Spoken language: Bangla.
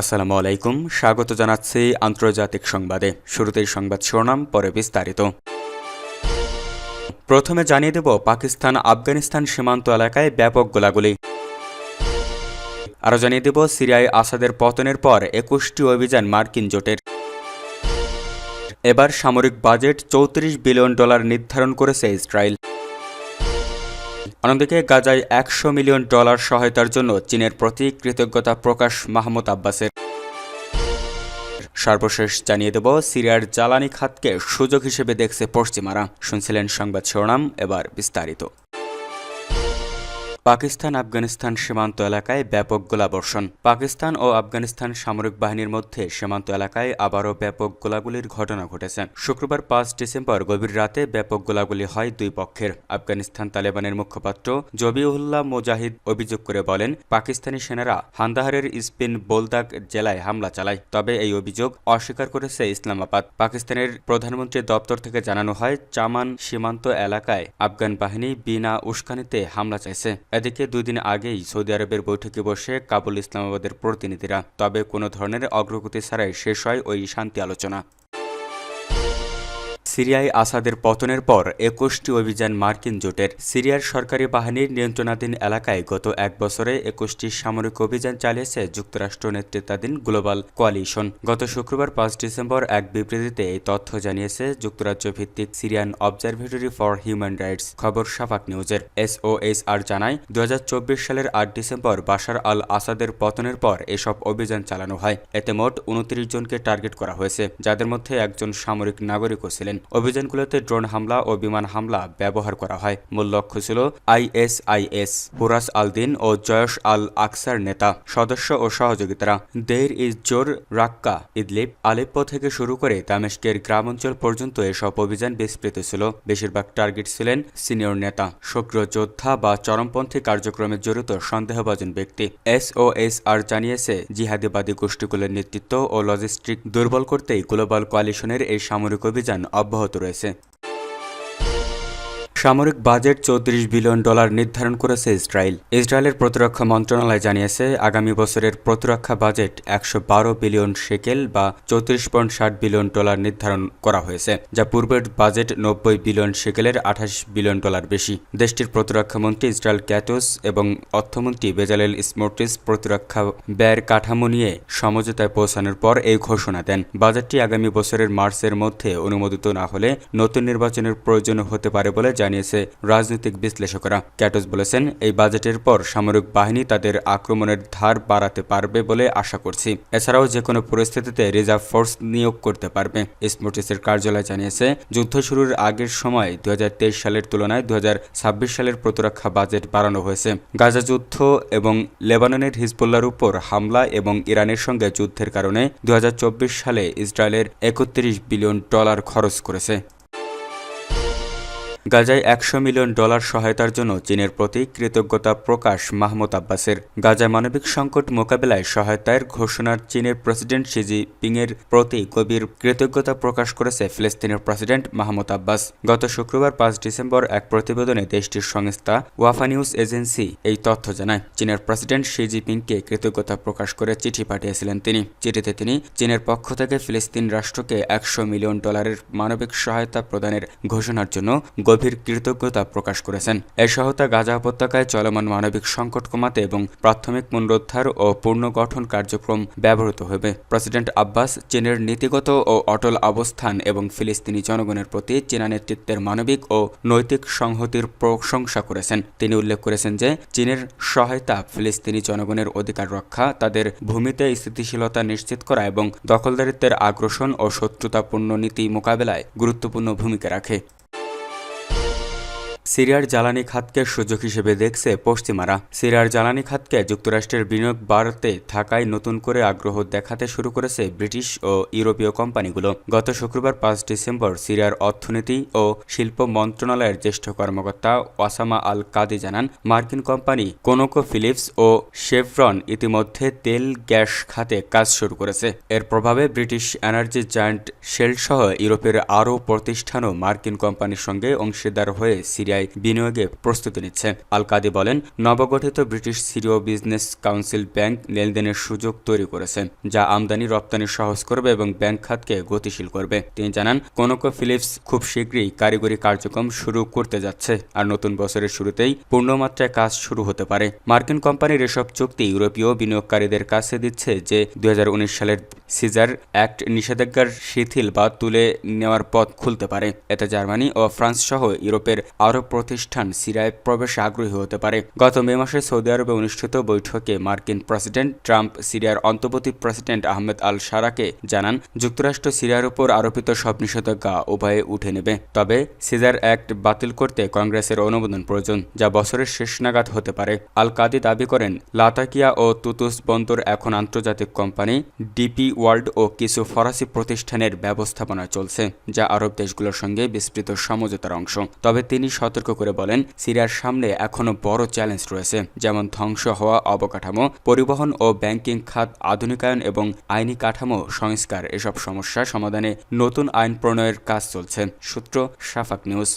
আসসালামু আলাইকুম। স্বাগত জানাচ্ছি আন্তর্জাতিক সংবাদে। শুরুতেই সংবাদ শিরোনাম, পরে বিস্তারিত। প্রথমে জানিয়ে দেব, পাকিস্তান আফগানিস্তান সীমান্ত এলাকায় ব্যাপক গোলাগুলি। আরও জানিয়ে দেব, সিরিয়ায় আসাদের পতনের পর একুশটি অভিযান মার্কিন জোটের। এবার সামরিক বাজেট চৌত্রিশ বিলিয়ন ডলার নির্ধারণ করেছে ইসরায়েল। অন্যদিকে গাজায় একশো মিলিয়ন ডলার সহায়তার জন্য চীনের প্রতি কৃতজ্ঞতা প্রকাশ মাহমুদ আব্বাসের। সর্বশেষ জানিয়ে দেব, সিরিয়ার জ্বালানি খাতকে সুযোগ হিসেবে দেখছে পশ্চিমারা। শুনছিলেন সংবাদ শিরোনাম, এবার বিস্তারিত। পাকিস্তান আফগানিস্তান সীমান্ত এলাকায় ব্যাপক গোলাবর্ষণ। পাকিস্তান ও আফগানিস্তান সামরিক বাহিনীর মধ্যে সীমান্ত এলাকায় আবারও ব্যাপক গোলাগুলির ঘটনা ঘটেছে। শুক্রবার পাঁচ ডিসেম্বর গভীর রাতে ব্যাপক গোলাগুলি হয় দুই পক্ষের। আফগানিস্তান তালেবানের মুখপাত্র জবিউল্লাহ মুজাহিদ অভিযোগ করে বলেন, পাকিস্তানি সেনারা হান্দাহারের স্পিন বোলদাক জেলায় হামলা চালায়। তবে এই অভিযোগ অস্বীকার করেছে ইসলামাবাদ। পাকিস্তানের প্রধানমন্ত্রীর দপ্তর থেকে জানানো হয়, চামান সীমান্ত এলাকায় আফগান বাহিনী বিনা উস্কানিতে হামলা চাইছে। এদিকে দুদিন আগেই সৌদি আরবের বৈঠকে বসে কাবুল ইসলামাবাদের প্রতিনিধিরা। তবে কোনো ধরনের অগ্রগতি ছাড়াই শেষ হয় ওই শান্তি আলোচনা। সিরিয়ায় আসাদের পতনের পর একুশটি অভিযান মার্কিন জোটের। সিরিয়ার সরকারি বাহিনীর নিয়ন্ত্রণাধীন এলাকায় গত এক বছরে একুশটি সামরিক অভিযান চালিয়েছে যুক্তরাষ্ট্র নেতৃত্বাধীন গ্লোবাল কোয়ালিশন। গত শুক্রবার পাঁচ ডিসেম্বর এক বিবৃতিতে এই তথ্য জানিয়েছে যুক্তরাজ্য ভিত্তিক Syrian Observatory for Human Rights খবর সাফাক নিউজের। এসওএস আর জানায় দু হাজার চব্বিশ সালের আট ডিসেম্বর বাশার আল আসাদের পতনের পর এসব অভিযান চালানো হয়। এতে মোট উনত্রিশ জনকে টার্গেট করা হয়েছে, যাদের মধ্যে একজন সামরিক নাগরিকও ছিলেন। অভিযানগুলোতে ড্রোন হামলা ও বিমান হামলা ব্যবহার করা হয়। মূল লক্ষ্য ছিল আইএসআইএস, হুরাস আল দিন ও জয়স আল আকসার নেতা, সদস্য ও সহযোগিতারা। দের ইজ জোর, রাক্কা ইদলিপ আলেপ্পো থেকে শুরু করে দামেস্কের গ্রামাঞ্চল পর্যন্ত এসব অভিযান বিস্তৃত ছিল। বেশিরভাগ টার্গেট ছিলেন সিনিয়র নেতা, সক্রিয় যোদ্ধা বা চরমপন্থী কার্যক্রমে জড়িত সন্দেহভাজন ব্যক্তি। এসওএস আর জানিয়েছে, জিহাদিবাদী গোষ্ঠীগুলোর নেতৃত্ব ও লজিস্টিক দুর্বল করতেই গ্লোবাল কোয়ালিশনের এই সামরিক অভিযান অব্যাহত রয়েছে। সামরিক বাজেট চৌত্রিশ বিলিয়ন ডলার নির্ধারণ করেছে ইসরায়েল। ইসরায়েলের প্রতিরক্ষা মন্ত্রণালয় জানিয়েছে, আগামী বছরের প্রতিরক্ষা বাজেট একশো বারো বিলিয়ন শেকেল বা চৌত্রিশ পয়েন্ট ষাট বিলিয়ন ডলার নির্ধারণ করা হয়েছে, যা পূর্বের বাজেট নব্বই বিলিয়ন শেকেলের আঠাশ বিলিয়ন ডলার বেশি। দেশটির প্রতিরক্ষা মন্ত্রী ইসরায়েল ক্যাটোস এবং অর্থমন্ত্রী বেজালেল স্মোর্টিস প্রতিরক্ষা ব্যয়ের কাঠামো নিয়ে সমঝোতায় পৌঁছানোর পর এই ঘোষণা দেন। বাজেটটি আগামী বছরের মার্চের মধ্যে অনুমোদিত না হলে নতুন নির্বাচনের প্রয়োজন হতে পারে বলে জানিয়েছে রাজনৈতিক বিশ্লেষকরা। ক্যাটোস বলেছেন, এই বাজেটের পর সামরিক বাহিনী তাদের আক্রমণের ধার বাড়াতে পারবে বলে আশা করছি। এছাড়াও যে কোনো পরিস্থিতিতে রিজার্ভ ফোর্স নিয়োগ করতে পারবে। স্মোটিসের কার্যালয় জানিয়েছে, যুদ্ধ শুরুর আগের সময় দুহাজার তেইশ সালের তুলনায় দু হাজার ছাব্বিশ সালের প্রতিরক্ষা বাজেট বাড়ানো হয়েছে। গাজা যুদ্ধ এবং লেবাননের হিজবুল্লার উপর হামলা এবং ইরানের সঙ্গে যুদ্ধের কারণে দুহাজার চব্বিশ সালে ইসরায়েলের একত্রিশ বিলিয়ন ডলার খরচ করেছে। গাজায় একশো মিলিয়ন ডলার সহায়তার জন্য চীনের প্রতি কৃতজ্ঞতা প্রকাশ মাহমুদ আব্বাসের। গাজায় মানবিক সংকট মোকাবেলায় সহায়তার ঘোষণার চীনের প্রেসিডেন্ট শিজি পিংয়ের প্রতি গভীর কৃতজ্ঞতা প্রকাশ করেছে ফিলিস্তিনের প্রেসিডেন্ট মাহমুদ আব্বাস। গত শুক্রবার পাঁচ ডিসেম্বর এক প্রতিবেদনে দেশটির সংস্থা ওয়াফা নিউজ এজেন্সি এই তথ্য জানায়। চীনের প্রেসিডেন্ট শি জিপিংকে কৃতজ্ঞতা প্রকাশ করে চিঠি পাঠিয়েছিলেন তিনি। চিঠিতে তিনি চীনের পক্ষ থেকে ফিলিস্তিন রাষ্ট্রকে একশো মিলিয়ন ডলারের মানবিক সহায়তা প্রদানের ঘোষণার জন্য গভীর কৃতজ্ঞতা প্রকাশ করেছেন। এই সহায়তা গাজা উপত্যকায় চলমান মানবিক সংকট কমাতে এবং প্রাথমিক পুনরুদ্ধার ও পুনর্গঠন কার্যক্রম ব্যবহৃত হবে। প্রেসিডেন্ট আব্বাস চীনের নীতিগত ও অটল অবস্থান এবং ফিলিস্তিনি জনগণের প্রতি চীনা নেতৃত্বের মানবিক ও নৈতিক সংহতির প্রশংসা করেছেন। তিনি উল্লেখ করেছেন যে, চীনের সহায়তা ফিলিস্তিনি জনগণের অধিকার রক্ষা, তাদের ভূমিতে স্থিতিশীলতা নিশ্চিত করা এবং দখলদারিত্বের আগ্রাসন ও শত্রুতাপূর্ণ নীতি মোকাবেলায় গুরুত্বপূর্ণ ভূমিকা রাখে। সিরিয়ার জ্বালানি খাতকে সুযোগ হিসেবে দেখছে পশ্চিমারা। সিরিয়ার জ্বালানি খাতকে যুক্তরাষ্ট্রের বিনিয়োগ বাড়তে থাকায় নতুন করে আগ্রহ দেখাতে শুরু করেছে ব্রিটিশ ও ইউরোপীয় কোম্পানিগুলো। গত শুক্রবার পাঁচ ডিসেম্বর সিরিয়ার অর্থনীতি ও শিল্প মন্ত্রণালয়ের জ্যেষ্ঠ কর্মকর্তা ওয়াসামা আল কাদি জানান, মার্কিন কোম্পানি কোনোকো ফিলিপস ও শেভরন ইতিমধ্যে তেল, গ্যাস খাতে কাজ শুরু করেছে। এর প্রভাবে ব্রিটিশ এনার্জি জায়ান্ট শেল সহ ইউরোপের আরও প্রতিষ্ঠানও মার্কিন কোম্পানির সঙ্গে অংশীদার হয়ে সিরিয়ায় সিরিয়ায় বিনিয়োগে প্রস্তুতি নিচ্ছে। আল কাদি বলেন, নবগঠিত ব্রিটিশ সিরিয় বিজনেস কাউন্সিল ব্যাংক লেনদেনের সুযোগ তৈরি করেছে, যা আমদানি রপ্তানি সহজ করবে এবং ব্যাংক খাতকে গতিশীল করবে। তিনি জানান, কোনোকো ফিলিপস খুব শীঘ্রই কারিগরি কার্যক্রম শুরু করতে যাচ্ছে, আর নতুন বছরের শুরুতেই পূর্ণমাত্রায় কাজ শুরু হতে পারে। মার্কিন কোম্পানির এসব চুক্তি ইউরোপীয় বিনিয়োগকারীদের কাছে দিচ্ছে যে, দুই হাজার উনিশ সালের সিজার অ্যাক্ট নিষেধাজ্ঞার শিথিল বা তুলে নেওয়ার পথ খুলতে পারে। এতে জার্মানি ও ফ্রান্স সহ ইউরোপের আরও প্রতিষ্ঠান সিরিয়ায় প্রবেশে আগ্রহী হতে পারে। গত মে মাসে সৌদি আরবে অনুষ্ঠিত বৈঠকে মার্কিন প্রেসিডেন্ট ট্রাম্প সিরিয়ার অন্তর্বর্তী প্রেসিডেন্ট আহমেদ আল সারাকে জানান, যুক্তরাষ্ট্র সিরিয়ার উপর আরোপিত সব নিষেধাজ্ঞা উভয়ে উঠে নেবে। তবে সিজার অ্যাক্ট বাতিল করতে কংগ্রেসের অনুমোদন প্রয়োজন, যা বছরের শেষ নাগাদ হতে পারে। আল কাদি দাবি করেন, লাতাকিয়া ও তুতুস বন্দর এখন আন্তর্জাতিক কোম্পানি ডিপি ওয়ার্ল্ড ও কিছু ফরাসি প্রতিষ্ঠানের ব্যবস্থাপনা চলছে, যা আরব দেশগুলোর সঙ্গে বিস্তৃত সমঝোতার অংশ। তবে তিনি সতর্ক করে বলেন, সিরিয়ার সামনে এখনও বড় চ্যালেঞ্জ রয়েছে, যেমন ধ্বংস হওয়া অবকাঠামো, পরিবহন ও ব্যাংকিং খাত আধুনিকায়ন এবং আইনি কাঠামো সংস্কার। এসব সমস্যা সমাধানে নতুন আইন প্রণয়ের কাজ চলছে। সূত্র সাফাক নিউজ।